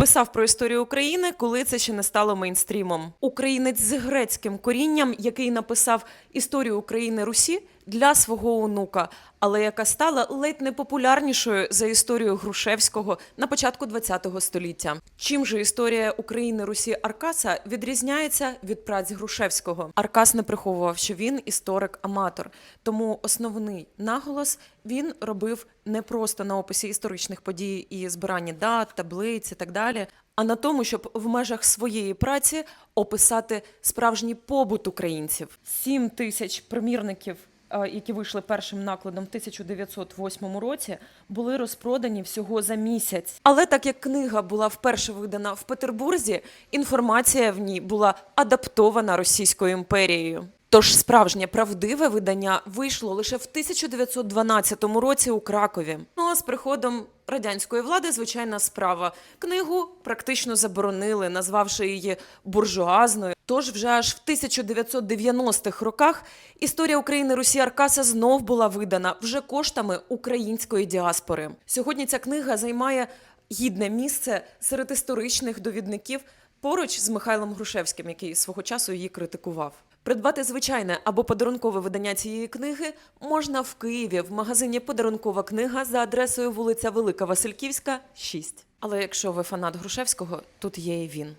Писав про історію України, коли це ще не стало мейнстрімом. Українець з грецьким корінням, який написав історію України Русі для свого онука, але яка стала ледь не популярнішою за історію Грушевського на початку ХХ століття. Чим же історія України Русі Аркаса відрізняється від праць Грушевського? Аркас не приховував, що він історик-аматор, тому основний наголос він робив не просто на описі історичних подій і збиранні дат, таблиць і так далі, а на тому, щоб в межах своєї праці описати справжній побут українців. Сім тисяч примірників, які вийшли першим накладом в 1908 році, були розпродані всього за місяць. Але так як книга була вперше видана в Петербурзі, інформація в ній була адаптована Російською імперією. Тож справжнє правдиве видання вийшло лише в 1912 році у Кракові. Ну а з приходом радянської влади звичайна справа. Книгу практично заборонили, назвавши її буржуазною. Тож вже аж в 1990-х роках історія України Русі Аркаса знов була видана вже коштами української діаспори. Сьогодні ця книга займає гідне місце серед історичних довідників поруч з Михайлом Грушевським, який свого часу її критикував. Придбати звичайне або подарункове видання цієї книги можна в Києві в магазині Подарункова книга за адресою вулиця Велика Васильківська, 6. Але якщо ви фанат Грушевського, тут є і він.